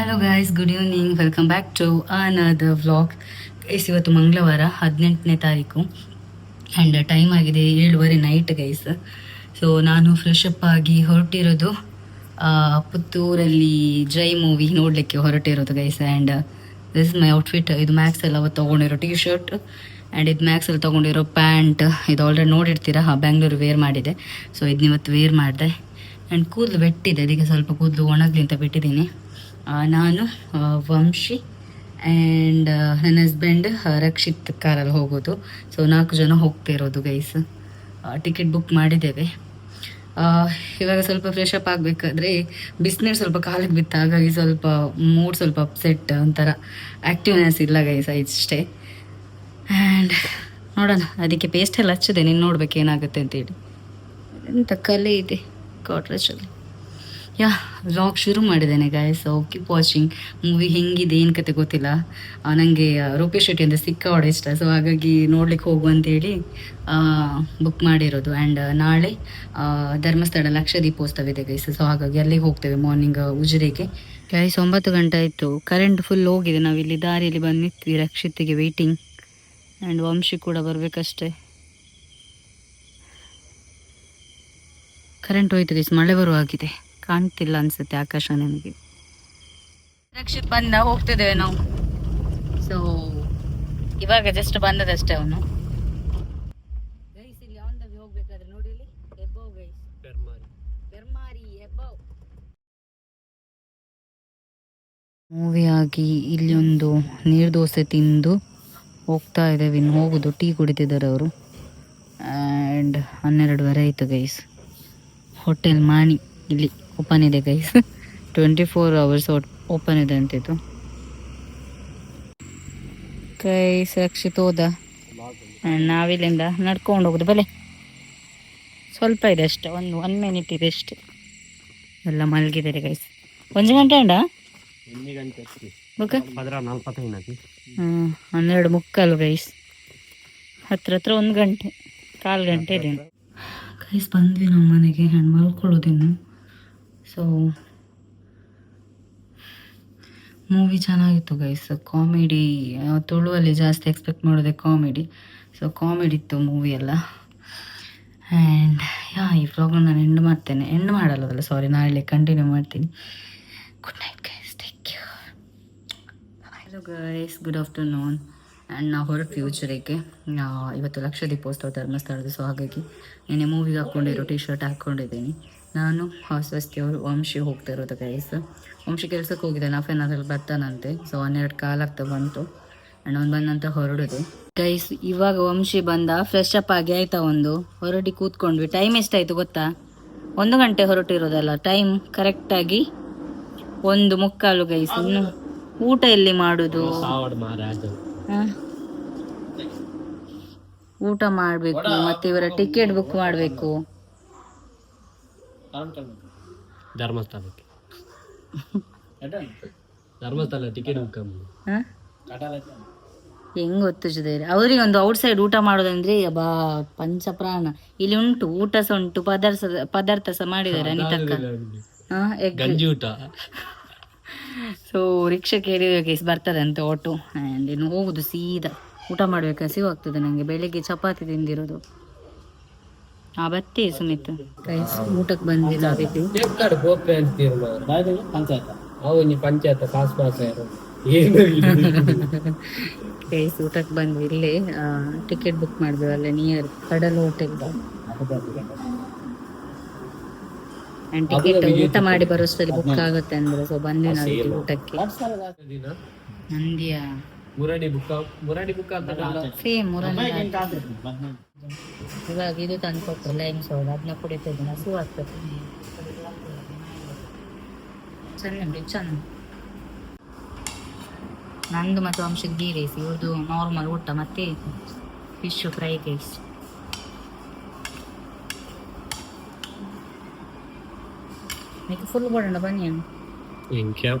Hello guys good evening welcome back to another vlog guys ಇವತ್ತು ಮಂಗಳವಾರ, ಹದಿನೆಂಟನೇ ತಾರೀಕು. ಆ್ಯಂಡ್ ಟೈಮ್ ಆಗಿದೆ ಏಳುವರೆ ನೈಟ್ ಗೈಸ್ ಸೊ ನಾನು ಫ್ರೆಶ್ ಅಪ್ ಆಗಿ ಹೊರಟಿರೋದು ಪುತ್ತೂರಲ್ಲಿ ಜೈ ಮೂವಿ ನೋಡಲಿಕ್ಕೆ ಹೊರಟಿರೋದು guys and this my outfit ಇದು ಮ್ಯಾಕ್ಸ್ ಎಲ್ಲ ಅವತ್ತು ತೊಗೊಂಡಿರೋ ಟಿ ಶರ್ಟ್ ಆ್ಯಂಡ್ ಇದು ಮ್ಯಾಕ್ಸಲ್ಲಿ ತೊಗೊಂಡಿರೋ ಪ್ಯಾಂಟ್ ಇದು ಆಲ್ರೆಡಿ ನೋಡಿರ್ತೀರಾ? ಬ್ಯಾಂಗ್ಳೂರು ವೇರ್ ಮಾಡಿದೆ. ಸೊ ಇದನ್ನ ಇವತ್ತು ವೇರ್ ಮಾಡಿದೆ. ಆ್ಯಂಡ್ ಕೂದಲು ಬೆಟ್ಟಿದೆ ಅದಕ್ಕೆ ಸ್ವಲ್ಪ ಕೂದಲು ಒಣಗಲಿ ಅಂತ ಬಿಟ್ಟಿದ್ದೀನಿ. ನಾನು ವಂಶಿ ಆ್ಯಂಡ್ ನನ್ನ ಹಸ್ಬೆಂಡ್ ರಕ್ಷಿತ್ ಕಾರಲ್ಲಿ ಹೋಗೋದು. ಸೊ ನಾಲ್ಕು ಜನ ಹೋಗ್ತಿರೋದು ಗೈಸ್ ಟಿಕೆಟ್ ಬುಕ್ ಮಾಡಿದ್ದೇವೆ. ಇವಾಗ ಸ್ವಲ್ಪ ಫ್ರೆಶ್ ಅಪ್ ಆಗಬೇಕಾದ್ರೆ ಬಿಸ್ನೀರು ಸ್ವಲ್ಪ ಕಾಲಿಗೆ ಬಿತ್ತು. ಹಾಗಾಗಿ ಸ್ವಲ್ಪ ಮೂಡ್ ಸ್ವಲ್ಪ ಅಪ್ಸೆಟ್ ಒಂಥರ ಆ್ಯಕ್ಟಿವ್ನೆಸ್ ಇಲ್ಲ ಗೈಸ್ ಇಷ್ಟೇ. ಆ್ಯಂಡ್ ನೋಡೋಣ, ಅದಕ್ಕೆ ಪೇಸ್ಟ್ ಎಲ್ಲ ಹಚ್ಚಿದೆ. ನೀನು ನೋಡ್ಬೇಕು ಏನಾಗುತ್ತೆ ಅಂತೇಳಿ ಎಂಥ ಕಲೆ ಇದೆ ಕಾಟ್ರೇಜಲ್ಲಿ ಯಾ ವ್ಲಾಗ್ ಶುರು ಮಾಡಿದ್ದೇನೆ ಗಾಯಸ್ ಕೀಪ್ ವಾಚಿಂಗ್ ಮೂವಿ ಹೆಂಗಿದೆ, ಏನು ಕತೆ ಗೊತ್ತಿಲ್ಲ. ನನಗೆ ರೂಪೇಶ್ ಶೆಟ್ಟಿ ಅಂದರೆ ಸಿಕ್ಕಾವಡೆ ಇಷ್ಟ. ಸೊ ಹಾಗಾಗಿ ನೋಡ್ಲಿಕ್ಕೆ ಹೋಗು ಅಂತೇಳಿ ಬುಕ್ ಮಾಡಿರೋದು. ಆ್ಯಂಡ್ ನಾಳೆ ಧರ್ಮಸ್ಥಳ ಲಕ್ಷ ದೀಪೋತ್ಸವ ಇದೆ ಗೈಸ್ ಸೊ ಹಾಗಾಗಿ ಅಲ್ಲಿಗೆ ಹೋಗ್ತೇವೆ ಮಾರ್ನಿಂಗ್ ಉಜಿರೆಗೆ. ಗೈಸ್ ಒಂಬತ್ತು ಗಂಟೆ ಆಯಿತು. ಕರೆಂಟ್ ಫುಲ್ ಹೋಗಿದೆ. ನಾವು ಇಲ್ಲಿ ದಾರಿಯಲ್ಲಿ ಬಂದು ನಿಂತ್ವಿ ರಕ್ಷಿತಿಗೆ ವೆಯ್ಟಿಂಗ್ ಆ್ಯಂಡ್ ವಂಶಿ ಕೂಡ ಬರಬೇಕಷ್ಟೇ. ಕರೆಂಟ್ ಹೋಯ್ತು ಗೈಸ್ ಮಳೆ ಬರುವಾಗಿದೆ. ಕಾಣ್ತಿಲ್ಲ ಅನ್ಸುತ್ತೆ ಆಕಾಶ ನನಗೆ. ರಕ್ಷಿತ್ ಬಂದ ಹೋಗ್ತಿದ್ದೇವೆ ನಾವು. ಸೊ ಇವಾಗ ಜಸ್ಟ್ ಬಂದದಷ್ಟೇ ಅವನು. ಗೈಸ್ ಇಲ್ಲಿ ಆನ್ ದ ಹೋಗ್ಬೇಕಾದ್ರೆ ನೋಡಿ ಇಲ್ಲಿ. ಎಬ್ಬೋ ಗೈಸ್ ಬೆರ್ಮಾರಿ ಎಬ್ಬೋ ಮೂವಿ ಆಗಿ ಇಲ್ಲಿ ಒಂದು ನೀರು ದೋಸೆ ತಿಂದು ಹೋಗ್ತಾ ಇದ್ದೇವೆ. ಇನ್ನು ಹೋಗುದು. ಟೀ ಕುಡಿತಿದ್ದಾರೆ ಅವರು. ಆ್ಯಂಡ್ ಹನ್ನೆರಡುವರೆ ಆಯಿತು ಗೈಸ್ ಹೋಟೆಲ್ ಮಾಣಿ ಇಲ್ಲಿ. ಓಪನ್ ಇದೆ guys twenty four hours open ಇದೆ ಅಂತಿದ್ದು ಗೈಸ್ ರಕ್ಷಿತ್ ಹೋದ. ನಾವಿಲ್ಲಿಂದ ನಡ್ಕೊಂಡು ಹೋಗುದು ಬಲೆ ಸ್ವಲ್ಪ ಇದೆ ಅಷ್ಟೇ ಒಂದು ಒನ್ ಮಿನಿಟ್ ಇದೆ ಅಷ್ಟೇ. ಎಲ್ಲ ಮಲಗಿದ್ದಾರೆ ಗೈಸ್ ಒಂದು ಗಂಟೆ ಅಂಡ ಹನ್ನೆರಡು ಮುಕ್ಕಾಲು ಗೈಸ್ ಹತ್ರ ಹತ್ರ ಒಂದು ಗಂಟೆ ಕಾಲು ಗಂಟೆ ಇದೆ. ಗೈಸ್ ಬಂದ್ವಿ ನಾವು ಮನೆಗೆ ಹೆಣ್ಣು ಮಲ್ಕೊಳ್ಳೋದಿನ್ನು ಸೊ ಮೂವಿ ಚೆನ್ನಾಗಿತ್ತು ಗೈಸ್ ಕಾಮಿಡಿ ತುಳುವಲ್ಲಿ ಜಾಸ್ತಿ ಎಕ್ಸ್ಪೆಕ್ಟ್ ಮಾಡೋದೆ ಕಾಮಿಡಿ ಸೊ ಕಾಮಿಡಿ ಇತ್ತು ಮೂವಿ ಎಲ್ಲ. ಆ್ಯಂಡ್ ಯಾ, ಈ ವ್ಲಾಗ್ನ ನಾನು ಎಂಡ್ ಮಾಡ್ತೇನೆ. ಎಂಡ್ ಮಾಡಲ್ಲದಲ್ಲ ಸಾರಿ ನಾಳೆ ಕಂಟಿನ್ಯೂ ಮಾಡ್ತೀನಿ. Good night guys take you hello guys good afternoon and ನಾವು ಹೊರಟು ಫ್ಯೂಚರಿಗೆ ಇವತ್ತು ಲಕ್ಷ ದೀಪೋತ್ಸವ ಧರ್ಮಸ್ಥಳದ ಸೊ ಹಾಗಾಗಿ ನಿನ್ನೆ ಮೂವಿಗೆ ಹಾಕ್ಕೊಂಡಿರೋ ಟಿ ಶರ್ಟ್ ಹಾಕ್ಕೊಂಡಿದ್ದೀನಿ ನಾನು ಸ್ವಸ್ತಿಯವರು ವಂಶಿ ಹೋಗ್ತಾ ಇರೋದು ಗೈಸ್ ವಂಶಿ ಕೆಲ್ಸಕ್ಕೆ ಹೋಗಿದ್ದಾನೆ ಹಾಫ್ ಆನ್ ಅವರಲ್ಲಿ ಬರ್ತಾನಂತೆ. ಸೊ ಹನ್ನೆರಡು ಕಾಲಾಗ್ತಾ ಬಂತು. ಆ್ಯಂಡ್ ಅವ್ನು ಬಂದಂತ ಹೊರಡುದು. ಗೈಸ್ ಇವಾಗ ವಂಶಿ ಬಂದ ಫ್ರೆಶ್ ಅಪ್ ಆಗಿ ಆಯ್ತಾ ಒಂದು? ಹೊರಡಿ ಕೂತ್ಕೊಂಡ್ವಿ. ಟೈಮ್ ಎಷ್ಟಾಯ್ತು ಗೊತ್ತಾ? ಒಂದು ಗಂಟೆ ಹೊರಟಿರೋದಲ್ಲ ಟೈಮ್ ಕರೆಕ್ಟಾಗಿ ಒಂದು ಮುಕ್ಕಾಲು ಗೈಸ್ ಇನ್ನು ಊಟ ಎಲ್ಲಿ ಮಾಡುದು? ಊಟ ಮಾಡ್ಬೇಕು ಮತ್ತೆ ಇವರ ಟಿಕೆಟ್ ಬುಕ್ ಮಾಡ್ಬೇಕು. ಧರ್ಮಸ್ಥಳಕ್ಕೆ. ಧರ್ಮಸ್ಥಳ ಟಿಕೆಟ್ ಬುಕ್ ಹ? ಹೆಂಗ್ ಗೊತ್ತು ಸುಧೀರ್ ಅವರಿಗೆ ಒಂದು ಔಟ್ ಸೈಡ್ ಊಟ ಮಾಡೋದಂದ್ರೆ ಬಾ ಪಂಚಪ್ರಾಣ. ಇಲ್ಲಿ ಉಂಟು ಊಟ ಸಹ ಉಂಟು ಪದಾರ್ಥ ಪದಾರ್ಥ ಸಹ ಮಾಡಿದ್ದಾರೆ ಅನಿತಕ್ಕ. ಎಗ್ ಗಂಜಿ ಊಟ. ಸೊ ರಿಕ್ಷಾ ಕೇಳಿದ್ರೆ ಕೇಸ್ ಬರ್ತದೆ ಅಂತ ಆಟೋ ಆ್ಯಂಡ್ ಇನ್ನು ಹೋಗುದು ಸೀದಾ. ಊಟ ಮಾಡ್ಬೇಕು ಹಸಿವು ಆಗ್ತದೆ ನನಗೆ ಬೆಳಿಗ್ಗೆ ಚಪಾತಿ ತಿಂದಿರೋದು. ಆ ಬತ್ತಿ ಸುಮಿತ್. ಕೈಸ್ ಊಟಕ್ಕೆ ಬಂದಿಲ್ಲ ಅದಕ್ಕೆ. ಫ್ಲಿಪ್ಕಾರ್ಟ್ ಗೋಪೆ ಅಂತೀರ ಪಂಚಾಯತ್. ಅವು ನೀ ಪಂಚಾಯತ್ ಪಾಸ್ ಪಾಸ್ ಏನು ಕೈಸ್ ಊಟಕ್ಕೆ ಬಂದ್ವಿ. ಇಲ್ಲೇ ಟಿಕೆಟ್ ಬುಕ್ ಮಾಡಿದ್ವಿ ಅಲ್ಲೇ near Kadal hotel and ticket ಊಟ ಮಾಡಿ ಬರೋಷ್ಟರಲ್ಲಿ ಬುಕ್ ಆಗುತ್ತೆ ಅಂದ್ರೆ. ಸೊ ಬಂದೆ ನಾವು ಊಟಕ್ಕೆ. ನಂದಿಯ. ಮುರಾಡಿ ಬುಕ್ ಮುರಾಡಿ ಬುಕ್ ಸೇಮ್ ಸೇಮ್ ಇವಾಗ ಇದು ತಂದು ಕೊಟ್ಟು ಲೈಮ್ ಸೋಡಾ ಅದನ್ನ ಕುಡಿತಿದ್ದೀನಿ ಹಸು ಆಗ್ತದೆ ಚೆನ್ನಾಗಿ ಚೆನ್ನಾಗಿ ನಂದು ಮತ್ತು ವಂಶದ ಗೀ ರೈಸ್ ಇವ್ರದ್ದು ನಾರ್ಮಲ್ ಊಟ ಮತ್ತೆ ಫಿಶ್ ಫ್ರೈ ರೈಸ್ మీకు ఫుల్ కూడా ಬನ್ನಿ ಇಂಕ್ಯಾ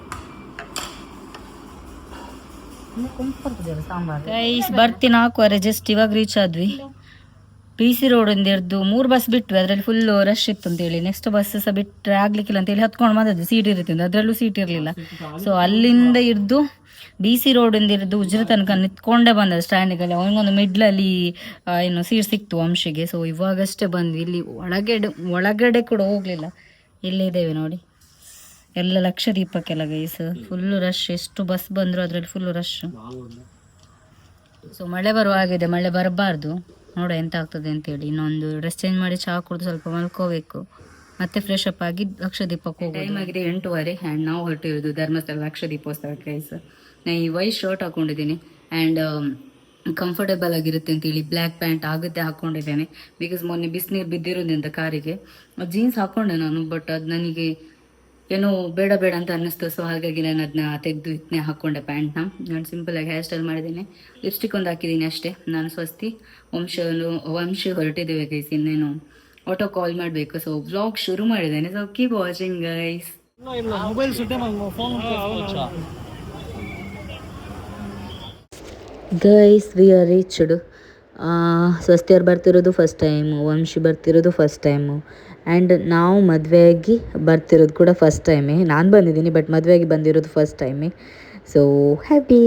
ಗೈಸ್ ಬರ್ತೀನಿ ನಾಲ್ಕುವರೆ ಜಸ್ಟ್ ಇವಾಗ ರೀಚ್ ಆದ್ವಿ ಪಿ ಸಿ ರೋಡ್ ಹಿಡಿದು ಮೂರು ಬಸ್ ಬಿಟ್ವಿ ಅದರಲ್ಲಿ ಫುಲ್ ರಶ್ ಇತ್ತು ಅಂತೇಳಿ. ನೆಕ್ಸ್ಟ್ ಬಸ್ ಸಹ ಬಿಟ್ಟರೆ ಆಗ್ಲಿಕ್ಕಿಲ್ಲ ಅಂತೇಳಿ ಹತ್ಕೊಂಡು ಬಂದದ್ದು. ಸೀಟ್ ಇರುತ್ತೆ ಅದರಲ್ಲೂ ಸೀಟ್ ಇರಲಿಲ್ಲ. ಸೊ ಅಲ್ಲಿಂದ ಹಿಡ್ದು ಬಿ ಸಿ ರೋಡಿಂದ ಹಿಡಿದು ಉಜ್ರ ತನಕ ನಿಂತ್ಕೊಂಡೇ ಬಂದದ್ದು ಸ್ಟ್ಯಾಂಡಿಗೆಲ್ಲ ಅವನಿಗೊಂದು ಮಿಡ್ಲಲ್ಲಿ ಏನು ಸೀಟ್ ಸಿಕ್ತು ವಂಶಿಗೆ. ಸೊ ಇವಾಗಷ್ಟೇ ಬಂದ್ವಿ. ಇಲ್ಲಿ ಒಳಗಡೆ ಒಳಗಡೆ ಕೂಡ ಹೋಗಲಿಲ್ಲ. ಇಲ್ಲಿದ್ದೇವೆ ನೋಡಿ. ಎಲ್ಲ ಲಕ್ಷ ದೀಪಕ್ಕೆಲ್ಲ ಗೈಸ್ ಫುಲ್ಲು ರಶ್ ಎಷ್ಟು ಬಸ್ ಬಂದರೂ ಅದರಲ್ಲಿ ಫುಲ್ಲು ರಶ್ ಸೊ ಮಳೆ ಬರುವ ಆಗಿದೆ ಮಳೆ ಬರಬಾರ್ದು. ನೋಡ ಎಂತ ಆಗ್ತದೆ ಅಂತೇಳಿ. ಇನ್ನೊಂದು ಡ್ರೆಸ್ ಚೇಂಜ್ ಮಾಡಿ ಚಹಾ ಕುಡಿದು ಸ್ವಲ್ಪ ಮಲ್ಕೋಬೇಕು. ಮತ್ತೆ ಫ್ರೆಶ್ ಅಪ್ ಆಗಿ ಲಕ್ಷದೀಪಕ್ಕೆ ಹೋಗಿ ಟೈಮ್ ಆಗಿದೆ ಎಂಟೂವರೆ ಆ್ಯಂಡ್ ನಾವು ಹೊರಟಿರೋದು ಧರ್ಮಸ್ಥಳ ಲಕ್ಷ ದೀಪೋತ್ಸವ ಗೈಸ್ ನಾನು ಈ ವೈಟ್ ಶರ್ಟ್ ಹಾಕೊಂಡಿದ್ದೀನಿ ಆ್ಯಂಡ್ ಕಂಫರ್ಟೇಬಲ್ ಆಗಿರುತ್ತೆ ಅಂತೇಳಿ. ಬ್ಲ್ಯಾಕ್ ಪ್ಯಾಂಟ್ ಆಗುತ್ತೆ ಹಾಕೊಂಡಿದ್ದೇನೆ. ಬಿಕಾಸ್ ಮೊನ್ನೆ ಬಿಸಿನೀರು ಬಿದ್ದಿರೋದ್ರಿಂದ ಕಾರಿಗೆ. ಜೀನ್ಸ್ ಹಾಕೊಂಡೆ ನಾನು ಬಟ್ ಅದು ನನಗೆ ಏನೋ ಬೇಡ ಬೇಡ ಅಂತ ಅನ್ನಿಸ್ತು. ಸೊ ಹಾಗಾಗಿ ನಾನು ಅದನ್ನ ತೆಗೆದು ಇದನ್ನೇ ಹಾಕ್ಕೊಂಡೆ ಪ್ಯಾಂಟ್ನ. ನಾನು ಸಿಂಪಲಾಗಿ ಹೇರ್ ಸ್ಟೈಲ್ ಮಾಡಿದ್ದೀನಿ. ಲಿಪ್ಸ್ಟಿಕ್ ಒಂದು ಹಾಕಿದ್ದೀನಿ ಅಷ್ಟೇ. ನಾನು ಸ್ವಸ್ತಿ. ವಂಶ ವಂಶ ಹೊರಟಿದ್ದೇವೆ ಗೈಸ್ ಇನ್ನೇನು ಆಟೋ ಕಾಲ್ ಮಾಡಬೇಕು. ಸೊ ವ್ಲಾಗ್ ಶುರು ಮಾಡಿದ್ದೇನೆ. So keep watching guys mobile ಸುಟ್ಟೆ phone guys we are reached ಸ್ವಸ್ತಿಯವ್ರು ಬರ್ತಿರೋದು ಫಸ್ಟ್ ಟೈಮು ವಂಶಿ ಬರ್ತಿರೋದು ಫಸ್ಟ್ ಟೈಮು ಆ್ಯಂಡ್ ನಾವು ಮದುವೆಯಾಗಿ ಬರ್ತಿರೋದು ಕೂಡ ಫಸ್ಟ್ ಟೈಮೇ ನಾನು ಬಂದಿದ್ದೀನಿ ಬಟ್ ಮದುವೆಯಾಗಿ ಬಂದಿರೋದು ಫಸ್ಟ್ ಟೈಮೇ ಸೊ ಹ್ಯಾಪಿ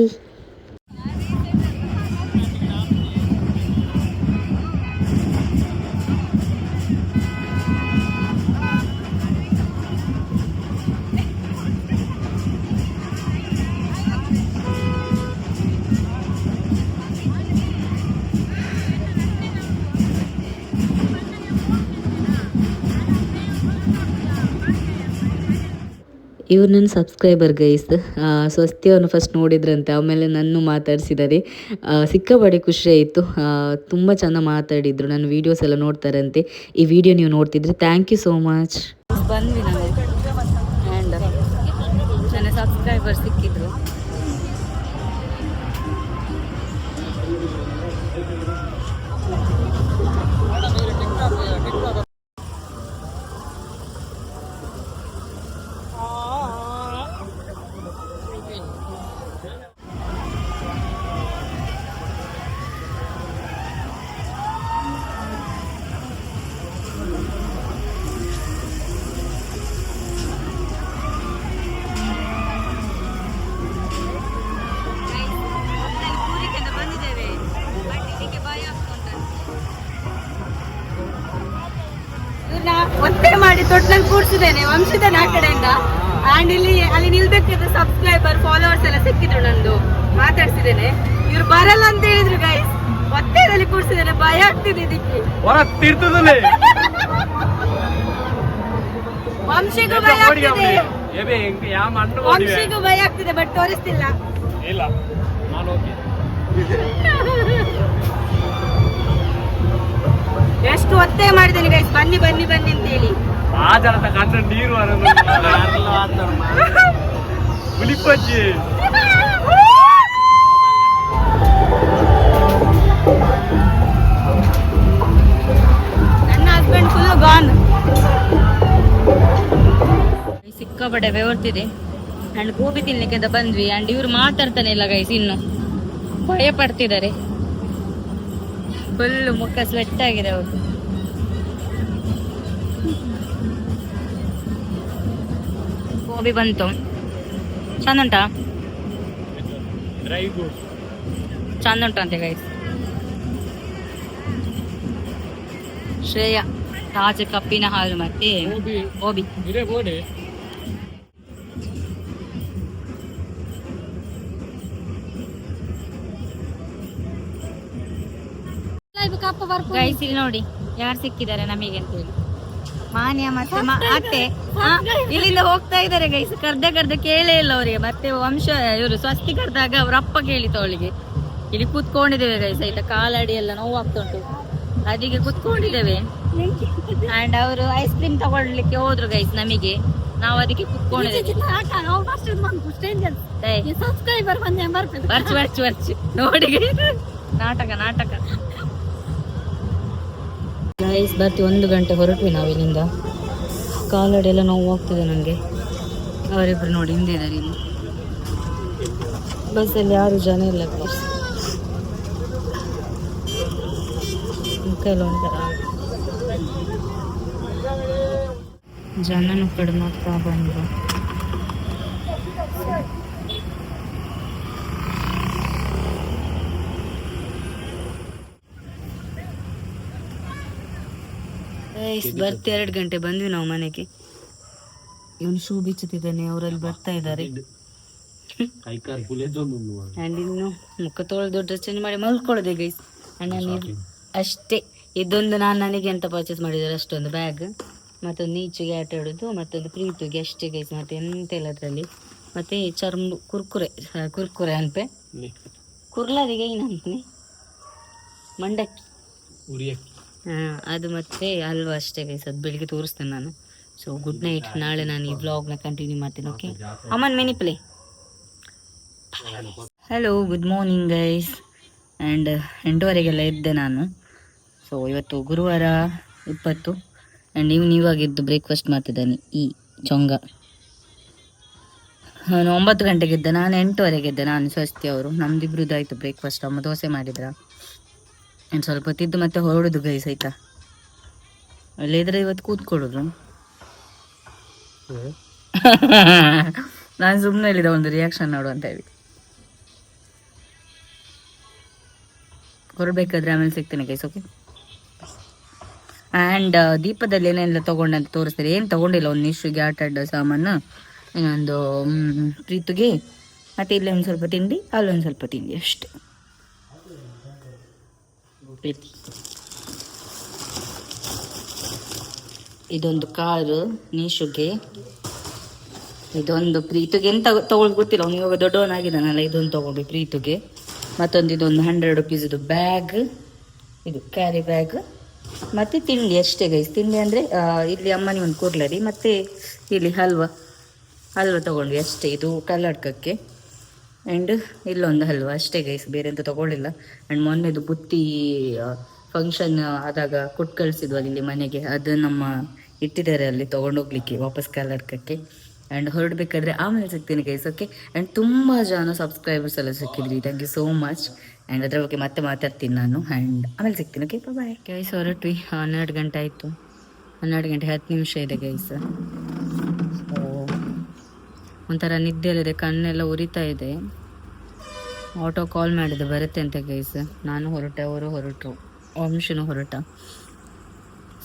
ಇವ್ರು ನನ್ನ ಸಬ್ಸ್ಕ್ರೈಬರ್ ಗೈಸ್ ಸ್ವಸ್ತಿಯನ್ನು ಫಸ್ಟ್ ನೋಡಿದ್ರಂತೆ. ಆಮೇಲೆ ನನ್ನ ಮಾತಾಡಿಸಿದ್ದಾರೆ ಖುಷಿ ಆಯಿತು. ತುಂಬ ಚೆನ್ನಾಗಿ ಮಾತಾಡಿದ್ರು. ನನ್ನ ವೀಡಿಯೋಸ್ ಎಲ್ಲ ನೋಡ್ತಾರಂತೆ. ಈ ವಿಡಿಯೋ ನೀವು ನೋಡ್ತಿದ್ರೆ ಥ್ಯಾಂಕ್ ಯು ಸೋ ಮಚ್ ಬಂದ್ವಿ ಸಬ್ಸ್ಕ್ರೈಬರ್ ಸಿಕ್ಕಿದ್ರು ಮಾಡಿ ತೊಟ್ಲಲ್ಲಿ ಕೂರ್ಸಿದ್ದೇನೆ ವಂಶದನ ಆ ಕಡೆಯಿಂದ. ಅಂಡ್ ಇಲ್ಲಿ ಅಲ್ಲಿ ನಿಲ್ಬೇಕಿದ್ರೆ ಸಬ್ಸ್ಕ್ರೈಬರ್ ಫಾಲೋವರ್ಸ್ ಎಲ್ಲ ಸಿಕ್ಕಿದ್ರು ನಂದು. ಮಾತಾಡ್ಸಿದ್ದೇನೆ. ಇವ್ರು ಬರಲ್ಲ ಅಂತ ಹೇಳಿದ್ರು ಗೈಸ್ ಒತ್ತೆದಲ್ಲಿ ಕೂರ್ಸಿದ್ದೇನೆ ಭಯ ಆಗ್ತಿದೆ ಇದಕ್ಕೆ. ವಂಶಿಗೂ ಭಯ ಆಗ್ತಿದೆ. ವಂಶಿಗೂ ಭಯ ಆಗ್ತಿದೆ ಬಟ್ ತೋರಿಸ್ತಿಲ್ಲ. ಇಲ್ಲ. ನಾನು ಎಷ್ಟು ಒತ್ತೆ ಮಾಡಿದ್ದೇನೆ ಗೈಸ್ ಬನ್ನಿ ಬನ್ನಿ ಬನ್ನಿ ಅಂತ ನನ್ನ ಹಸ್ಬೆಂಡ್ ಫುಲ್ ಗಾನ್ ಸಿಕ್ಕಾಪಟ್ಟೆ ಬೆವರ್ತಿದೆ. ಅಂಡ್ ಗೋಬಿ ತಿನ್ಲಿಕ್ಕೆ ಅಂತ ಬಂದ್ವಿ. ಅಂಡ್ ಇವ್ರು ಮಾತಾಡ್ತಾನೆ ಇಲ್ಲ ಗೈಸ್ ಇನ್ನು. ಭಯ ಪಡ್ತಿದ್ದಾರೆ ಫುಲ್ ಮುಖ ಸ್ವೆಟ್ ಆಗಿದೆ ಅವ್ರು ಗೋಬಿ ಬಂತು ಚಂದ ಉಂಟಾ ಚಂದ ಉಂಟಂತೆ ಗೈಸ್ ಶ್ರೇಯ ತಾಜ ಕಪ್ಪಿನ ಹಾಲು ಮತ್ತೆ ಗೋಬಿ ಗೈಸ್ ಇಲ್ಲಿ ನೋಡಿ ಯಾರು ಸಿಕ್ಕಿದ್ದಾರೆ ನಮಗೆ ಅಂತ ಹೇಳಿ ಮಾನ್ಯ ಮತ್ತೆ ಅತ್ತೆ. ಇಲ್ಲಿಂದ ಹೋಗ್ತಾ ಇದ್ದಾರೆ ಗೈಸ್ ಕರ್ದ ಕರ್ದ ಕೇಳೇ ಇಲ್ಲ ಅವರಿಗೆ. ಮತ್ತೆ ವಂಶ ಇವರು ಸ್ವಸ್ತಿ ಕರೆದಾಗ ಅವ್ರ ಅಪ್ಪ ಕೇಳಿತು ಅವಳಿಗೆ. ಇಲ್ಲಿ ಕೂತ್ಕೊಂಡಿದ್ದೇವೆ ಗೈಸ್ ಆಯ್ತಾ? ಕಾಲಡಿ ಎಲ್ಲ ನೋವು ಆಗ್ತಾ ಉಂಟು ಅದಕ್ಕೆ ಕೂತ್ಕೊಂಡಿದ್ದೇವೆ. ಅಂಡ್ ಅವರು ಐಸ್ ಕ್ರೀಮ್ ತಗೊಳ್ಲಿಕ್ಕೆ ಹೋದ್ರು ಗೈಸ್ ನಮಗೆ. ನಾವು ಅದಕ್ಕೆ ಕೂತ್ಕೊಂಡಿದ್ದೇವೆ. ನೋಡಿ. ನಾಟಕ ನಾಟಕ. ಗೈಸ್ ಬರ್ತಿ ಒಂದು ಗಂಟೆ ಹೊರಟ್ವಿ ನಾವು ಇಲ್ಲಿಂದ. ಕಾಲಡಿ ಎಲ್ಲ ನೋವು ಹೋಗ್ತಿದೆ ನನಗೆ ಅವರಿಬ್ಬರು ನೋಡಿ, ಹಿಂದೆ ಇದ್ದಾರೆ ಇಲ್ಲಿ. ಬಸ್ಸಲ್ಲಿ ಯಾರು ಜನ ಇಲ್ಲ ಎಲ್ಲ ಒಂಥರ ಜನನು ಕಡಿಮೆ ಆಗ್ತಾ ಬಂದ್ರು ಬರ್ತಿ ಎರಡು ಗಂಟೆ ಬಂದ್ವಿ ನಾವು ಮನೆಗೆ. ಇವನು ಶೂ ಬಿಚ್ಚುತ್ತಿದ್ದಾನೆ ಅವರಲ್ಲಿ ಬರ್ತಾ ಇದ್ದಾರೆ. ಆ್ಯಂಡ್ ಇನ್ನು ಮುಖ ತೊಳೆದು ಡ್ರೆಸ್ ಚೇಂಜ್ ಮಾಡಿ ಮಲ್ಕೊಳ್ಳೋದೆ ಗೈಸ್ ಆ್ಯಂಡ್ ನಾನು ಅಷ್ಟೇ. ಇದೊಂದು ನಾನು ನನಗೆ ಅಂತ ಪರ್ಚೇಸ್ ಮಾಡಿದ್ದಾರೆ ಅಷ್ಟೊಂದು ಬ್ಯಾಗ್ ಮತ್ತೊಂದು ನೀಚಿಗೆ ಆಟ ಆಡೋದು ಮತ್ತೊಂದು ಪ್ರೀತಿಗೆ ಅಷ್ಟೇ ಗೈಸ್ ಮತ್ತೆ ಎಂತ ಇಲ್ಲ ಅದರಲ್ಲಿ? ಮತ್ತೆ ಚರ್ಮ ಕುರ್ಕುರೆ ಕುರ್ಕುರೆ ಅನ್ಪೆ ಕುರ್ಲಾದಿಗೆ ಏನಂತೀನಿ ಮಂಡಕ್ಕಿ. ಉರಿಯಕ್ಕೆ. ಅದು ಮತ್ತೆ ಹಲ್ವಾ ಅಷ್ಟೇ ಗೈಸ್ ಅದು ಬೆಳಿಗ್ಗೆ ತೋರಿಸ್ತೇನೆ ನಾನು. ಸೊ ಗುಡ್ ನೈಟ್ ನಾಳೆ ನಾನು ಈ ವ್ಲಾಗ್ನ ಕಂಟಿನ್ಯೂ ಮಾಡ್ತೀನಿ okay Aman, many play hello good morning guys and ಎಂಟುವರೆಗೆಲ್ಲ ಇದ್ದೆ ನಾನು. ಸೊ ಇವತ್ತು ಗುರುವಾರ ಇಪ್ಪತ್ತು. ಆ್ಯಂಡ್ ನೀವು ನೀವಾಗಿದ್ದು ಬ್ರೇಕ್ಫಾಸ್ಟ್ ಮಾಡ್ತಿದ್ದಾನೆ, ಈ ಚೊಂಗ ನಾನು ಒಂಬತ್ತು ಗಂಟೆಗೆ ಇದ್ದೆ ನಾನು ಎಂಟುವರೆಗೆ ಇದ್ದೆ ನಾನು ಸ್ವಸ್ತಿ ಅವರು. ನಮ್ದಿಬ್ರದ್ದು ಆಯಿತು ಬ್ರೇಕ್ಫಾಸ್ಟ್ ಅಮ್ಮ ದೋಸೆ ಮಾಡಿದ್ರ? ಆ್ಯಂಡ್ ಸ್ವಲ್ಪ ತಿದ್ದು ಮತ್ತೆ ಹೊರಡುದು ಗೈಸ್ ಆಯ್ತಾ? ಅಲ್ಲಿದ್ರೆ ಇವತ್ತು ಕೂತ್ಕೊಳ್ಳೋದು. ನಾನು ಸುಮ್ಮನೆ ಹೇಳಿದ ಒಂದು ರಿಯಾಕ್ಷನ್ ನೋಡು ಅಂತ ಹೇಳಿ. ಹೊರಬೇಕಾದ್ರೆ ಆಮೇಲೆ ಸಿಗ್ತೇನೆ ಗೈಸ್ ಓಕೆ ಆ್ಯಂಡ್ ದೀಪದಲ್ಲಿ ಏನೆಲ್ಲ ತೊಗೊಂಡೆ ಅಂತ ತೋರಿಸ್ತಾರೆ? ಏನು ತೊಗೊಂಡಿಲ್ಲ ಒಂದು ನಿಶ್ರಿಗೆ ಆಟ ಆಡೋ ಸಾಮಾನು ಇನ್ನೊಂದು ಪ್ರೀತಿಗೆ ಮತ್ತು ಇಲ್ಲೇ ಒಂದು ಸ್ವಲ್ಪ ತಿಂಡಿ ಅಲ್ಲೊಂದು ಸ್ವಲ್ಪ ತಿಂಡಿ ಅಷ್ಟೇ. ಪ್ರೀತಿ. ಇದೊಂದು ಕಾರು ನೀಶುಗೆ ಇದೊಂದು ಪ್ರೀತಿಗೆ ಎಂತ ತಗೊಳ್ಳೋದು ಗೊತ್ತಿಲ್ಲ. ಅವ್ನು ಇವಾಗ ದೊಡ್ಡವನಾಗಿದ್ದಾನಲ್ಲ, ಇದೊಂದು ತಗೊಂಡು ಪ್ರೀತಿಗೆ. ಮತ್ತೊಂದು ಇದೊಂದು ಹಂಡ್ರೆಡ್ ರುಪೀಸ್ದು ಬ್ಯಾಗ್ ಇದು ಕ್ಯಾರಿ ಬ್ಯಾಗ್ ಮತ್ತು ತಿಂಡಿ ಅಷ್ಟೇ ಗೈಸ್ ತಿಂಡಿ ಅಂದರೆ ಇಲ್ಲಿ ಅಮ್ಮನಿ ಒಂದು ಕೊರ್ಲರಿ. ಮತ್ತು ಇಲ್ಲಿ ಹಲ್ವಾ. ಹಲ್ವಾ ತಗೊಂಡ್ವಿ ಅಷ್ಟೇ. ಇದು ಕಲ್ಲಡ್ಕಕ್ಕೆ ಆ್ಯಂಡ್ ಇಲ್ಲೊಂದು ಹಲ್ವ ಅಷ್ಟೇ ಗೈಸ್ ಬೇರೆ ಅಂತ ತಗೊಳ್ಳಿಲ್ಲ. ಆ್ಯಂಡ್ ಮೊನ್ನೆದು ಬುತ್ತಿ ಫಂಕ್ಷನ್ ಆದಾಗ ಕೊಟ್ಟು ಕಳಿಸಿದ್ವಲ್ಲ ಇಲ್ಲಿ ಮನೆಗೆ. ಅದು ನಮ್ಮ ಇಟ್ಟಿದ್ದಾರೆ ಅಲ್ಲಿ ತೊಗೊಂಡೋಗ್ಲಿಕ್ಕೆ ವಾಪಸ್ ಕಲರ್ಕಕ್ಕೆ ಆ್ಯಂಡ್ ಹೊರಡಬೇಕಾದ್ರೆ ಆಮೇಲೆ ಸಿಗ್ತೀನಿ ಗೈಸ್ ಓಕೆ ಆ್ಯಂಡ್ ತುಂಬ ಜನ ಸಬ್ಸ್ಕ್ರೈಬರ್ಸ್ ಎಲ್ಲ ಸಿಕ್ಕಿದ್ರಿ. Thank you so much and ಅದ್ರ ಬಗ್ಗೆ ಮತ್ತೆ ಮಾತಾಡ್ತೀನಿ ನಾನು. ಆ್ಯಂಡ್ ಆಮೇಲೆ ಸಿಗ್ತೀನಿ ಓಕೆ ಬಾಯ್ ಗೈಸ್ ಹೊರಟ್ವಿ. ಹನ್ನೆರಡು ಗಂಟೆ ಆಯಿತು. ಹನ್ನೆರಡು ಗಂಟೆ ಹತ್ತು ನಿಮಿಷ ಇದೆ ಗೈಸ್ ಒಂಥರ ನಿದ್ದೆ ಇಲ್ಲದೆ ಕಣ್ಣೆಲ್ಲ ಉರಿತಾ ಇದೆ. ಆಟೋ ಕಾಲ್ ಮಾಡಿದೆ ಬರುತ್ತೆ ಅಂತ ಗೈಸ್ ನಾನು ಹೊರಟೆ, ಅವರು ಹೊರಟರು. ವಂಶನು ಹೊರಟ.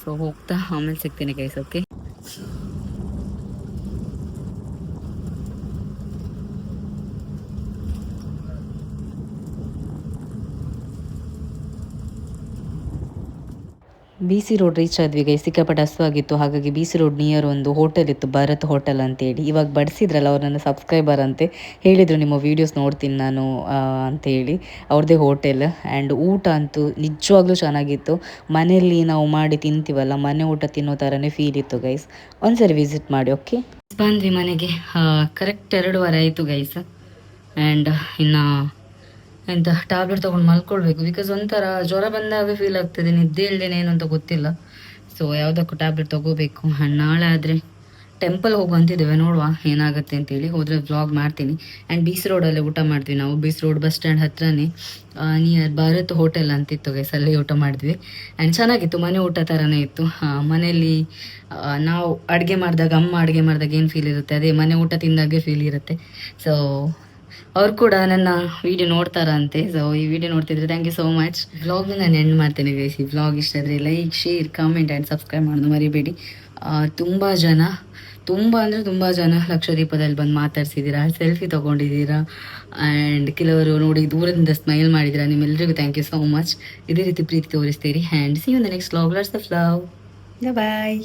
ಸೊ ಹೋಗ್ತಾ ಆಮೇಲೆ ಸಿಗ್ತೀನಿ guys okay B C road reach ಆದ್ವಿ ಗೈ ಸಿಕ್ಕಾಪಟ್ಟೆ ಹಸುವಾಗಿತ್ತು ಹಾಗಾಗಿ ಬಿ ಸಿ ರೋಡ್ ನಿಯರ್ ಒಂದು ಹೋಟೆಲ್ ಇತ್ತು, ಭರತ್ ಹೋಟೆಲ್ ಅಂತೇಳಿ. ಇವಾಗ ಬಡಿಸಿದ್ರಲ್ಲ ಅವ್ರು ನನ್ನ ಸಬ್ಸ್ಕ್ರೈಬರ್ ಅಂತೆ ಹೇಳಿದರು, ನಿಮ್ಮ ವೀಡಿಯೋಸ್ ನೋಡ್ತೀನಿ ನಾನು ಅಂತೇಳಿ. ಅವ್ರದ್ದೇ ಹೋಟೆಲ್ ಆ್ಯಂಡ್ ಊಟ ಅಂತೂ ನಿಜವಾಗ್ಲೂ ಚೆನ್ನಾಗಿತ್ತು. ಮನೆಯಲ್ಲಿ ನಾವು ಮಾಡಿ ತಿಂತೀವಲ್ಲ, ಮನೆ ಊಟ ತಿನ್ನೋ ಥರನೇ ಫೀಲ್ ಇತ್ತು ಗೈಸ್ ಒಂದ್ಸರಿ ವಿಸಿಟ್ ಮಾಡಿ ಓಕೆ ಬಂದ್ವಿ ಮನೆಗೆ. ಕರೆಕ್ಟ್ ಎರಡೂವರೆ ಆಯಿತು ಗೈಸ್ ಆ್ಯಂಡ್ ಇನ್ನು ಎಂತ ಟ್ಯಾಬ್ಲೆಟ್ ತಗೊಂಡು ಮಲ್ಕೊಳ್ಬೇಕು. ಬಿಕಾಸ್ ಒಂಥರ ಜ್ವರ ಬಂದಾಗ ಫೀಲ್ ಆಗ್ತದೆ. ನಿದ್ದೆ ಇಲ್ದೇನೆ ಏನು ಅಂತ ಗೊತ್ತಿಲ್ಲ. ಸೊ ಯಾವುದಕ್ಕೂ ಟ್ಯಾಬ್ಲೆಟ್ ತಗೋಬೇಕು. ನಾಳೆ ಆದರೆ ಟೆಂಪಲ್ ಹೋಗುವಂತಿದ್ದೇವೆ ನೋಡುವ ಏನಾಗುತ್ತೆ ಅಂತೇಳಿ. ಹೋದರೆ ವ್ಲಾಗ್ ಮಾಡ್ತೀನಿ. ಆ್ಯಂಡ್ ಬೀಸ್ ರೋಡಲ್ಲೇ ಊಟ ಮಾಡ್ತೀವಿ ನಾವು. B C road bus stand ಹತ್ರನೇ ನಿಯರ್ ಭಾರತ್ ಹೋಟೆಲ್ ಅಂತಿತ್ತು ಗೈಸ್ ಅಲ್ಲಿ ಊಟ ಮಾಡಿದ್ವಿ. ಆ್ಯಂಡ್ ಚೆನ್ನಾಗಿತ್ತು. ಮನೆ ಊಟ ಥರನೇ ಇತ್ತು. ಮನೆಯಲ್ಲಿ ನಾವು ಅಡುಗೆ ಮಾಡಿದಾಗ, ಅಮ್ಮ ಅಡುಗೆ ಮಾಡಿದಾಗ ಏನು ಫೀಲ್ ಇರುತ್ತೆ? ಅದೇ ಮನೆ ಊಟ ತಿಂದಾಗೆ ಫೀಲ್ ಇರುತ್ತೆ. ಸೊ ಅವ್ರು ಕೂಡ ನನ್ನ ವಿಡಿಯೋ ನೋಡ್ತಾರಂತೆ. ಸೊ ಈ ವಿಡಿಯೋ ನೋಡ್ತಿದ್ರೆ ಥ್ಯಾಂಕ್ ಯು ಸೋ ಮಚ್ ವ್ಲಾಗ್ನ ನಾನು ಎಂಡ್ ಮಾಡ್ತೇನೆ ಗೈಸ್ ಈ ವ್ಲಾಗ್ ಇಷ್ಟ ಆದರೆ like share comment and subscribe ಮಾಡೋದು ಮರಿಬೇಡಿ. ತುಂಬ ಜನ, ತುಂಬ ಅಂದರೆ ತುಂಬ ಜನ ಲಕ್ಷದೀಪದಲ್ಲಿ ಬಂದು ಮಾತಾಡ್ಸಿದ್ದೀರಾ ಸೆಲ್ಫಿ ತೊಗೊಂಡಿದ್ದೀರಾ ಆ್ಯಂಡ್ ಕೆಲವರು ನೋಡಿ ದೂರದಿಂದ ಸ್ಮೈಲ್ ಮಾಡಿದ್ದೀರಾ ನಿಮ್ಮೆಲ್ಲರಿಗೂ ಥ್ಯಾಂಕ್ ಯು ಸೋ ಮಚ್ ಇದೇ ರೀತಿ ಪ್ರೀತಿ ತೋರಿಸ್ತೀರಿ and see you the next vlog of the ಫ್ಲವ್ bye